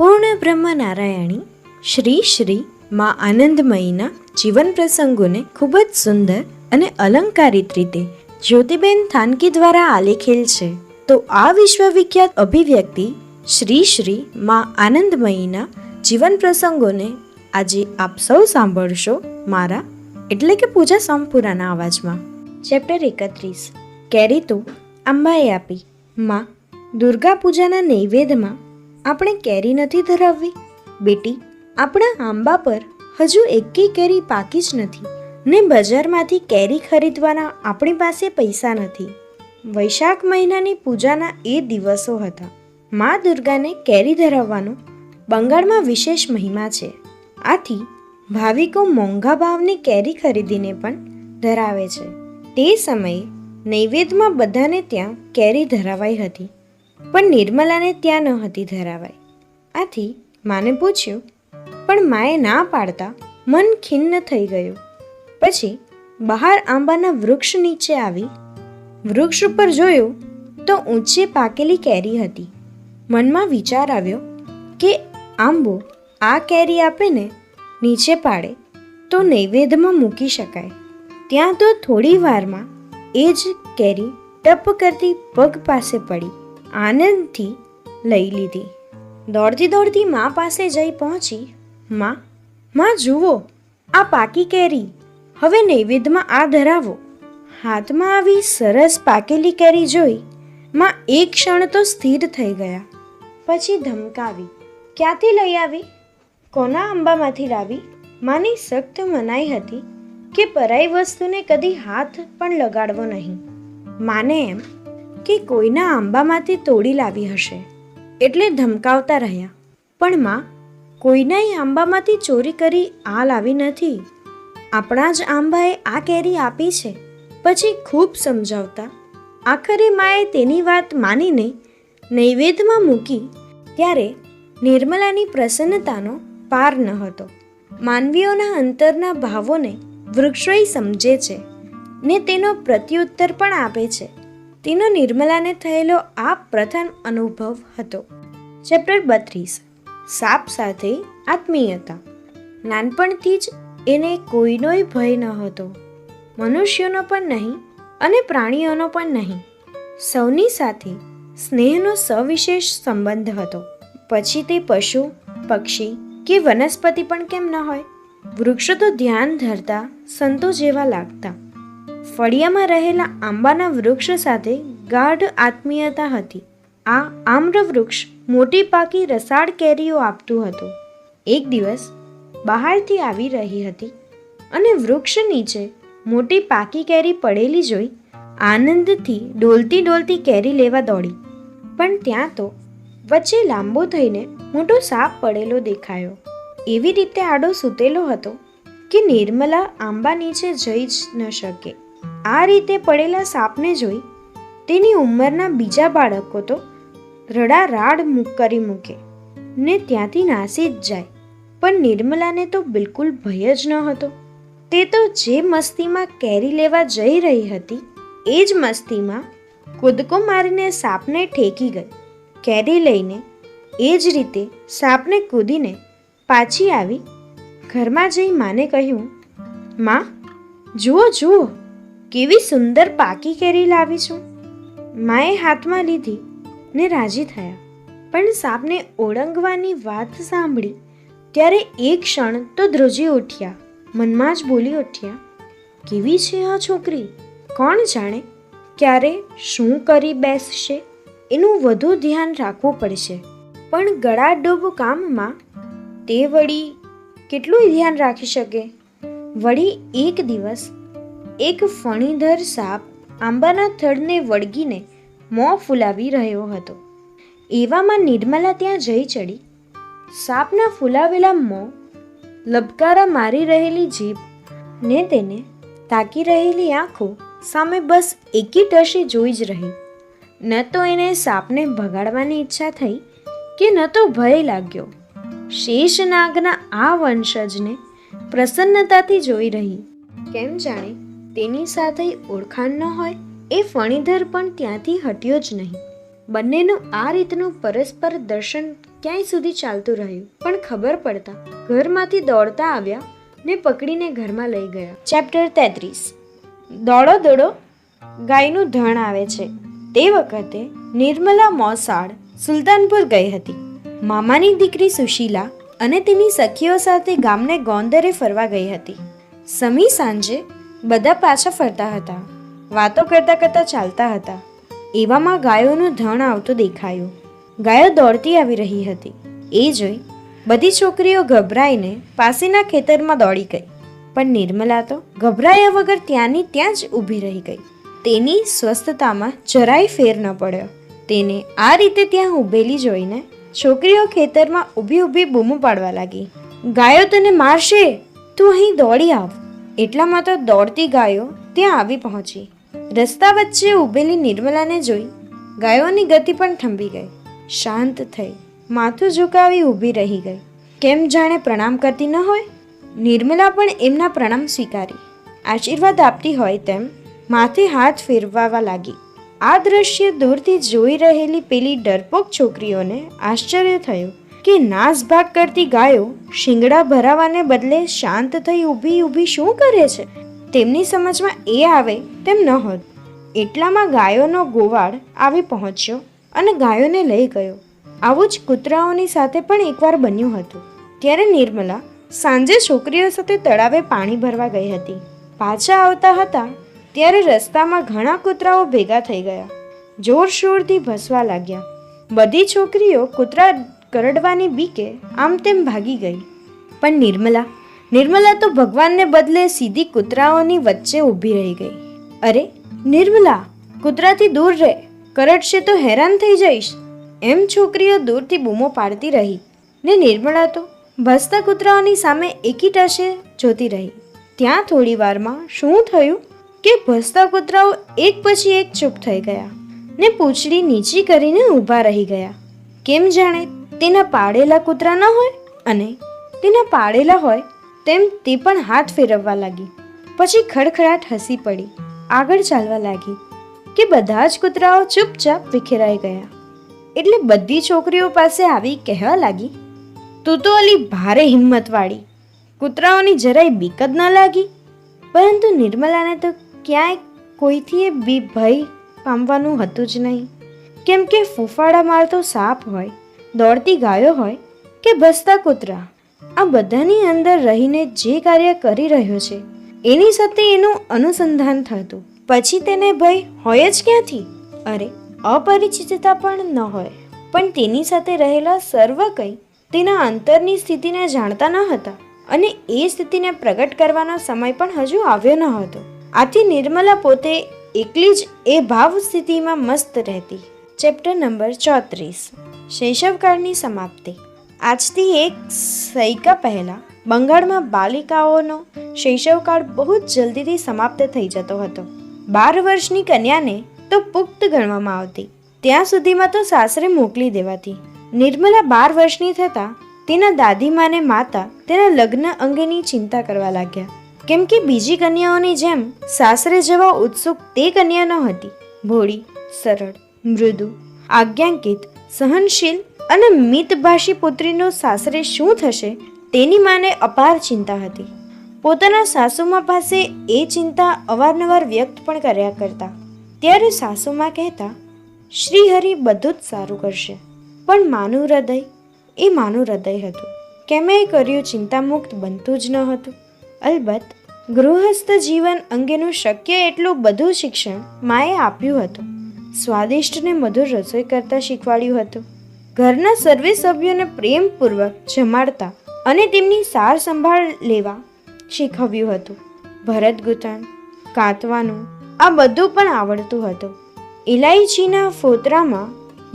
પૂર્ણ બ્રહ્મ નારાયણી શ્રી શ્રી મા આનંદમયીના જીવન પ્રસંગોને ખૂબ જ સુંદર અને અલંકારિત રીતે જ્યોતિબેન થાનકી દ્વારા આલેખેલ છે. તો આ વિશ્વવિખ્યાત અભિવ્યક્તિ શ્રી શ્રી મા આનંદમયીના જીવન પ્રસંગોને આજે આપ સૌ સાંભળશો મારા એટલે કે પૂજા સંપૂર્ણના અવાજમાં. ચેપ્ટર એકત્રીસ. કેરી તો અંબાએ આપી. માં, દુર્ગા પૂજાના નૈવેદ્યમાં આપણે કેરી નથી ધરાવવી. બેટી, આપણા આંબા પર હજુ એકેય કેરી પાકી જ નથી ને બજારમાંથી કેરી ખરીદવાના આપણી પાસે પૈસા નથી. વૈશાખ મહિનાની પૂજાના એ દિવસો હતા. મા દુર્ગાને કેરી ધરાવવાનો બંગાળમાં વિશેષ મહિમા છે. આથી ભાવિકો મોંઘા ભાવની કેરી ખરીદીને પણ ધરાવે છે. તે સમયે નૈવેદ્યમાં બધાને ત્યાં કેરી ધરાવાઈ હતી. પણ નિર્મલાને ત્યાં ન હતી ધરાવાઈ. આથી માને પૂછ્યું, પણ માએ ના પાડતા? મન ખિન્ન થઈ ગયું. પછી બહાર આંબાના વૃક્ષ નીચે આવી, વૃક્ષ ઉપર જોયું તો ઊંચે પાકેલી કેરી હતી. મનમાં વિચાર આવ્યો કે આંબો આ કેરી આપે ને નીચે પાડે તો નૈવેદ્યમાં મૂકી શકાય. ત્યાં તો થોડી વારમાં એ જ કેરી ટપ કરતી પગ પાસે પડી. આનંદથી લઈ લીધી. દોડતી દોડતી મા પાસે જઈ પહોંચી. માં માં જુઓ, આ પાકી કેરી. હવે નૈવેદ્યમાં આ ધરાવો. હાથમાં આવી સરસ પાકેલી કેરી જોઈ માં એક ક્ષણ તો સ્થિર થઈ ગયા. પછી ધમકાવી, ક્યાંથી લઈ આવી? કોના આંબામાંથી લાવી? માની સખ્ત મનાઈ હતી કે પરાઈ વસ્તુને કદી હાથ પણ લગાડવો નહીં. માને એમ કે કોઈના આંબામાંથી તોડી લાવી હશે. એટલે ધમકાવતા રહ્યા. પણ માં, કોઈનાય આંબામાંથી ચોરી કરી આ લાવી નથી. આપણા જ આંબાએ આ કેરી આપી છે. પછી ખૂબ સમજાવતા, આખરે માએ તેની વાત માનીને નૈવેદ્યમાં મૂકી ત્યારે નિર્મલાની પ્રસન્નતાનો પાર ન હતો. માનવીઓના અંતરના ભાવોને વૃક્ષોય સમજે છે ને તેનો પ્રત્યુત્તર પણ આપે છે. તેનો નિર્મલાને થયેલો આ પ્રથમ અનુભવ હતો. ચેપ્ટર બત્રીસ. સાપ સાથે આત્મીયતા. નાનપણથી જ એને કોઈનોય ભય ન હતો. મનુષ્યોનો પણ નહીં અને પ્રાણીઓનો પણ નહીં. સૌની સાથે સ્નેહનો સવિશેષ સંબંધ હતો. પછી તે પશુ, પક્ષી કે વનસ્પતિ પણ કેમ ન હોય? વૃક્ષો તો ધ્યાન ધરતા સંતો જેવા લાગતા. ફળિયામાં રહેલા આંબાના વૃક્ષ સાથે ગાઢ આત્મીયતા હતી. આ આમ્ર વૃક્ષ મોટી પાકી રસાળ કેરીઓ આપતું હતું. એક દિવસ બહારથી આવી રહી હતી અને વૃક્ષ નીચે મોટી પાકી કેરી પડેલી જોઈ આનંદથી ડોલતી ડોલતી કેરી લેવા દોડી. પણ ત્યાં તો વચ્ચે લાંબો થઈને મોટો સાપ પડેલો દેખાયો. એવી રીતે આડો સૂતેલો હતો કે નિર્મલા આંબા નીચે જઈ જ ન શકે. આ રીતે પડેલા સાપને જોઈ તેની ઉંમરના બીજા બાળકો તો રડા રાડ કરી મૂકે ને ત્યાંથી નાસી જ જાય. પણ નિર્મલાને તો બિલકુલ ભય જ ન હતો. તે તો જે મસ્તીમાં કેરી લેવા જઈ રહી હતી, એ જ મસ્તીમાં કૂદકો મારીને સાપને ઠેકી ગઈ. કેરી લઈને એ જ રીતે સાપને કૂદીને પાછી આવી ઘરમાં જઈ માને કહ્યું, માં, જુઓ જુઓ કેવી સુંદર પાકી કેરી લાવી છું. માએ હાથમાં લીધી ને રાજી થયા. પણ સાપને ઓળંગવાની વાત સાંભળી ત્યારે એક ક્ષણ તો ધ્રુજી ઉઠ્યા. મનમાં જ બોલી ઉઠ્યા, કેવી છે આ છોકરી? કોણ જાણે ક્યારે શું કરી બેસશે? એનું વધુ ધ્યાન રાખવું પડશે. પણ ગળા કામમાં તે વળી કેટલું ધ્યાન રાખી શકે? વળી એક દિવસ એક ફણીધર સાપ આંબાના થડને વળગીને મોં ફૂલાવી રહ્યો હતો. એવામાં નિર્મલા ત્યાં જઈ ચડી. સાપના ફૂલાવેલા મોં લબકારા મારી રહેલી જીભ ને તેને તાકી રહેલી આંખો સામે બસ એકી ટશે જોઈ જ રહી. ન તો એને સાપને ભગાડવાની ઈચ્છા થઈ કે ન તો ભય લાગ્યો. શેષનાગના આ વંશજને પ્રસન્નતાથી જોઈ રહી. કેમ જાણે તેની સાથે ઓળખાણ ન હોય એ ફણીધર પણ ત્યાંથી હટ્યો જ નહીં. બંનેનું આ રીતનું પરસ્પર દર્શન ક્યાંય સુધી ચાલતું રહ્યું, પણ ખબર પડતા ઘરમાંથી દોડતા આવ્યા ને પકડીને ઘરમાં લઈ ગયા. ચેપ્ટર તેત્રીસ. દોડો દોડો ગાયનું ધણ આવે છે. તે વખતે નિર્મલા મોસાળ સુલતાનપુર ગઈ હતી. મામાની દીકરી સુશીલા અને તેની સખીઓ સાથે ગામને ગોંદરે ફરવા ગઈ હતી. સમી સાંજે બધા પાછા ફરતા હતા. વાતો કરતા કરતા ચાલતા હતા. એવામાં ગાયોનું ધણ આવતું દેખાયું. ગાયો દોડતી આવી રહી હતી. એ જોઈ બધી છોકરીઓ ગભરાઈને પાસેના ખેતરમાં દોડી ગઈ. પણ નિર્મલા તો ગભરાયા વગર ત્યાંની ત્યાં જ ઊભી રહી ગઈ. તેની સ્વસ્થતામાં જરાય ફેર ન પડ્યો. તેને આ રીતે ત્યાં ઊભેલી જોઈને છોકરીઓ ખેતરમાં ઊભી ઊભી બૂમો પાડવા લાગી. ગાયો તને મારશે? તું અહીં દોડી આવ. એટલામાં તો દોડતી ગાયો ત્યાં આવી પહોંચી. રસ્તા વચ્ચે ઊભેલી નિર્મલાને જોઈ ગાયોની ગતિ પણ થંભી ગઈ. શાંત થઈ માથું ઝુકાવી ઊભી રહી ગઈ. કેમ જાણે પ્રણામ કરતી ન હોય? નિર્મલા પણ એમના પ્રણામ સ્વીકારી. આશીર્વાદ આપતી હોય તેમ માથે હાથ ફેરવાવા લાગી. આ દ્રશ્ય દૂરથી જોઈ રહેલી પેલી ડરપોક છોકરીઓને આશ્ચર્ય થયું. કે નાસભાગ કરતી ગાયો શિંગડા ભરાવાને બદલે શાંત થઈ ઊભી ઊભી શું કરે છે? તેમની સમજમાં એ આવે તેમ ન હોત. એટલામાં ગાયોનો ગોવાળ આવી પહોંચ્યો અને ગાયોને લઈ ગયો. આવું જ કૂતરાઓની સાથે પણ એકવાર બન્યું હતું. ત્યારે નિર્મલા સાંજે છોકરીઓ સાથે તળાવે પાણી ભરવા ગઈ હતી. પાછા આવતા હતા ત્યારે રસ્તામાં ઘણા કૂતરાઓ ભેગા થઈ ગયા. જોરશોરથી ભસવા લાગ્યા. બધી છોકરીઓ કૂતરા કરડવાની બીકે આમ તેમ ભાગી ગઈ. પણ નિર્મલા નિર્મલા તો ભગવાનને બદલે સીધી કૂતરાઓની વચ્ચે ઊભી રહી ગઈ. અરે, નિર્મલા, કૂતરાથી દૂર રહે. કરડશે તો હેરાન થઈ જઈશ. એમ છોકરીઓ દૂરથી બૂમો પાડતી રહી ને નિર્મળા તો ભસતા કૂતરાઓની સામે એકી ટશે જોતી રહી. ત્યાં થોડી વારમાં શું થયું કે ભસતા કૂતરાઓ એક પછી એક ચૂપ થઈ ગયા ને પૂંછડી નીચી કરીને ઊભા રહી ગયા. કેમ જાણે તેના પાડેલા કૂતરા ન હોય અને તેના પાડેલા હોય તેમ તે પણ હાથ ફેરવવા લાગી. પછી ખડખડાટ હસી પડી. આગળ ચાલવા લાગી કે બધા જ કૂતરાઓ ચૂપચાપ વિખેરાઈ ગયા. એટલે બધી છોકરીઓ પાસે આવી કહેવા લાગી, તું તો અલી ભારે હિંમતવાળી. કૂતરાઓની જરાય બીક જ ન લાગી. પરંતુ નિર્મલાને તો ક્યાંય કોઈથી એ બી ભય પામવાનું હતું જ નહીં. કેમ કે ફૂફાડા મારતો સાપ હોય દોડતી ગાયો હોય કે ભસતા કૂતરા, આ બધાની અંદર રહીને જે કાર્ય કરી રહ્યો છે, એની સાથે એનું અનુસંધાન થતું. પછી તેને ભય હોય જ ક્યાંથી? અરે, અપરિચિતતા પણ ન હોય. પણ તેની સાથે રહેલા સર્વ કંઈ તેના અંતરની સ્થિતિને જાણતા ન હતા અને એ સ્થિતિને પ્રગટ કરવાનો સમય પણ હજુ આવ્યો ન હતો. આથી નિર્મલા પોતે એકલી જ એ ભાવ સ્થિતિમાં મસ્ત રહેતી. ચેપ્ટર નંબર ચોત્રીસ. શૈશવકાળની સમાપ્તિ. આજથી એક સૈકા પહેલાં બંગાળમાં બાલિકાઓનો શૈશવકાળ બહુ જ જલ્દીથી સમાપ્ત થઈ જતો હતો. બાર વર્ષની કન્યાને તો પુખ્ત ગણવામાં આવતી. ત્યાં સુધીમાં તો સાસરે મોકલી દેવાતી. નિર્મલા બાર વર્ષની થતાં તેના દાદીમાને માતા તેના લગ્ન અંગેની ચિંતા કરવા લાગ્યા. કેમ કે બીજી કન્યાઓની જેમ સાસરે જવા ઉત્સુક તે કન્યા ન હતી ભોળી, સરળ મૃદુ, આજ્ઞાંકિત, સહનશીલ અને મિતભાષી પુત્રીનો સાસરે શું થશે તેની માને અપાર ચિંતા હતી. પોતાના સાસુમા પાસે એ ચિંતા અવારનવાર વ્યક્ત પણ કર્યા કરતા. ત્યારે સાસુમા કહેતા શ્રી હરિ બધું જ સારું કરશે. પણ માનું હૃદય, એ માનું હૃદય હતું. કેમે કર્યું ચિંતામુક્ત બનતું જ ન હતું. અલબત્ત, ગૃહસ્થ જીવન અંગેનું શક્ય એટલું બધું શિક્ષણ માએ આપ્યું હતું. સ્વાદિષ્ટ ને મધુર રસોઈ કરતા શીખવાડ્યું હતું. ઘરના સર્વે સભ્યોને પ્રેમપૂર્વક જમાડતા અને તેમની સાર સંભાળ લેવા શીખવ્યું હતું. ભરત ગૂંથણ, કાંતવાનું, આ બધું પણ આવડતું હતું. ઇલાયચીના ફોતરામાં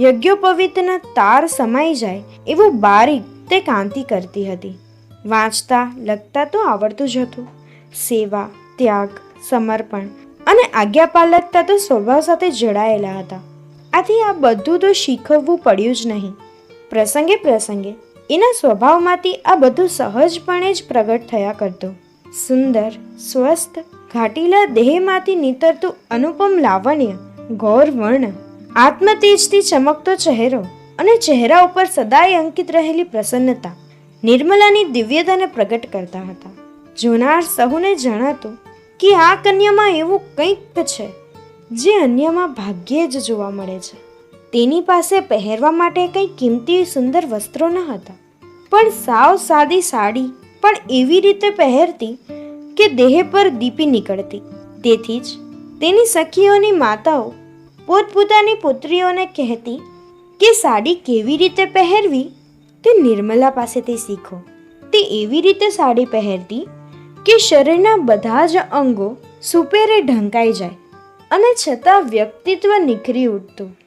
યજ્ઞોપવિતના તાર સમાઈ જાય એવું બારીક તે કાંતિ કરતી હતી. વાંચતા લખતા તો આવડતું જ હતું. સેવા, ત્યાગ, સમર્પણ અને આજ્ઞાપાલકતા તો સ્વભાવ સાથે જોડાયેલા હતા. આથી આ બધું તો શીખવવું પડ્યું જ નહીં. પ્રસંગે પ્રસંગે એના સ્વભાવમાંથી આ બધું સહજપણે જ પ્રગટ થયા કરતું. સુંદર, સ્વસ્થ, ઘાટીલા દેહમાંથી નીતરતું અનુપમ લાવણ્ય ગૌર વર્ણ આત્મતેજથી ચમકતો ચહેરો અને ચહેરા ઉપર સદાય અંકિત રહેલી પ્રસન્નતા નિર્મલાની દિવ્યતાને પ્રગટ કરતા હતા. જોનાર સહુને જણાતું કે આ કન્યામાં એવું કંઈક છે જે અન્યમાં ભાગ્યે જ જોવા મળે છે. તેની પાસે પહેરવા માટે કંઈ કિંમતી સુંદર વસ્ત્રો ન હતા. પણ સાવ સાદી સાડી પણ એવી રીતે પહેરતી કે દેહ પર દીપી નીકળતી. તેથી જ તેની સખીઓની માતાઓ પોતપોતાની પુત્રીઓને કહેતી કે સાડી કેવી રીતે પહેરવી તે નિર્મલા પાસેથી શીખો. તે એવી રીતે સાડી પહેરતી કે શરીરના બધા જ અંગો સુપેરે ઢંકાઈ જાય અને છતાં વ્યક્તિત્વ નિખરી ઉઠતું.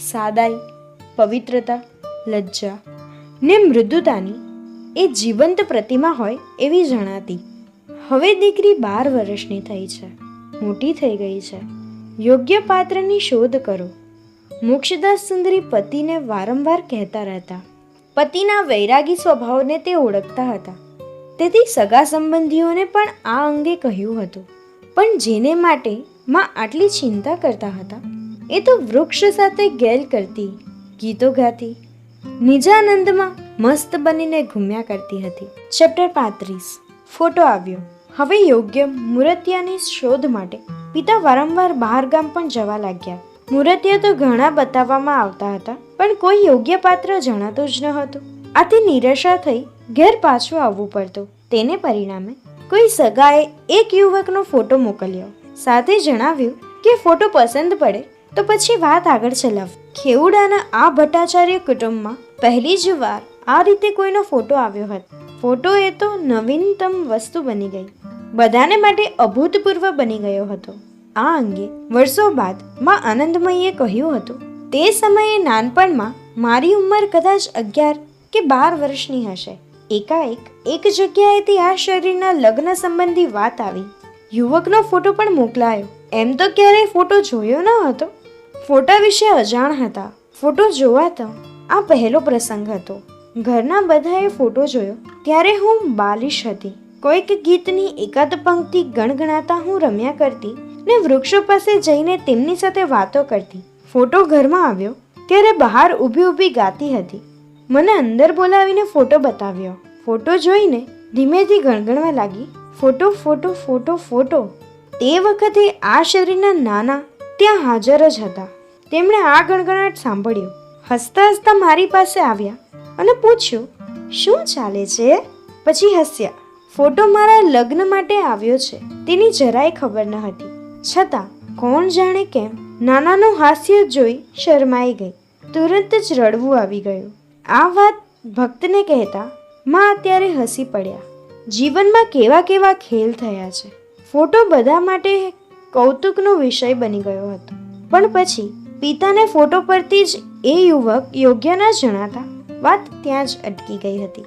સાદાઈ, પવિત્રતા, લજ્જા ને મૃદુતાની એ જીવંત પ્રતિમા હોય એવી જણાતી. હવે દીકરી બાર વર્ષની થઈ છે, મોટી થઈ ગઈ છે. યોગ્ય પાત્રની શોધ કરો. મોક્ષદાસ સુંદરી પતિને વારંવાર કહેતા રહેતા. પતિના વૈરાગી સ્વભાવને તે ઓળખતા હતા. તેથી સગા સંબંધીઓને પણ આ અંગે કહ્યું હતું. પણ જેને માટે માં આટલી ચિંતા કરતા હતા, એ તો વૃક્ષ સાથે ગેલ કરતી, ગીતો ગાતી, નિજાનંદમાં મસ્ત બનીને ઘૂમ્યા કરતી હતી. ચેપ્ટર પાંત્રીસ. ફોટો આવ્યો. હવે યોગ્ય મૂર્તિયાની શોધ માટે પિતા વારંવાર બહાર ગામ પણ જવા લાગ્યા. મૂર્તિયા તો ઘણા બતાવવામાં આવતા હતા, પણ કોઈ યોગ્ય પાત્ર જણાતું જ ન હતું. આથી નિરાશા થઈ ઘેર પાછું આવવું પડતું. તેને પરિણામે કોઈ સગાએ એક યુવકનો ફોટો મોકલ્યો. સાથે જણાવ્યું કે ફોટો પસંદ પડે તો પછી વાત આગળ ચલાવ. ખેવડાના આ ભટ્ટાચાર્ય કુટુંબમાં પહેલી જ વાર આ રીતે કોઈનો ફોટો આવ્યો હતો. ફોટો એ તો નવીનતમ વસ્તુ બની ગઈ. બધાને માટે અભૂતપૂર્વ બની ગયો હતો. આ અંગે વર્ષો બાદમાં આનંદમયીએ કહ્યું હતું, તે સમયે નાનપણમાં મારી ઉંમર કદાચ અગિયાર કે બાર વર્ષની હશે. એકાએક એક જગ્યાએથી આ શરીરના લગ્ન સંબંધી વાત આવી. યુવકનો ફોટો પણ મોકલાયો. એમ તો ક્યારેય ફોટો જોયો ન હતો. ફોટા વિશે અજાણ હતા. ફોટો જોવાતો આ પહેલો પ્રસંગ હતો. ઘરના બધાએ ફોટો જોયો. ત્યારે હું બાલિશ હતી. કોઈક ગીતની એકાદ પંક્તિ ગણગણાતા હું રમ્યા કરતી ને વૃક્ષો પાસે જઈને તેમની સાથે વાતો કરતી. ફોટો ઘરમાં આવ્યો. ત્યારે બહાર ઊભી ઊભી ગાતી હતી. મને અંદર બોલાવીને ફોટો બતાવ્યો. ફોટો જોઈને ધીમેથી ગણગણવા લાગી. Photo photo photo photo. તે વખતે આ શરીરના નાના ત્યાં હાજર જ હતા. તેમણે આ ગણગણાટ સાંભળ્યો. હસતા હસતા મારી પાસે આવ્યા અને પૂછ્યું, શું ચાલે છે? પછી હસ્યા. ફોટો મારા લગ્ન માટે આવ્યો છે. તેની જરાય ખબર ન હતી. છતાં કોણ જાણે કેમ નાનાનું હાસ્ય જોઈ શરમાઈ ગઈ. તુરંત જ રડવું આવી ગયું. આ વાત ભક્તને કહેતા માં અત્યારે હસી પડ્યા. જીવનમાં કેવા કેવા ખેલ થયા છે. ફોટો બધા માટે કૌતુકનો વિષય બની ગયો હતો. પણ પછી પિતાને ફોટો પરથી જ એ યુવક યોગ્ય ન જણાતા વાત ત્યાં જ અટકી ગઈ હતી.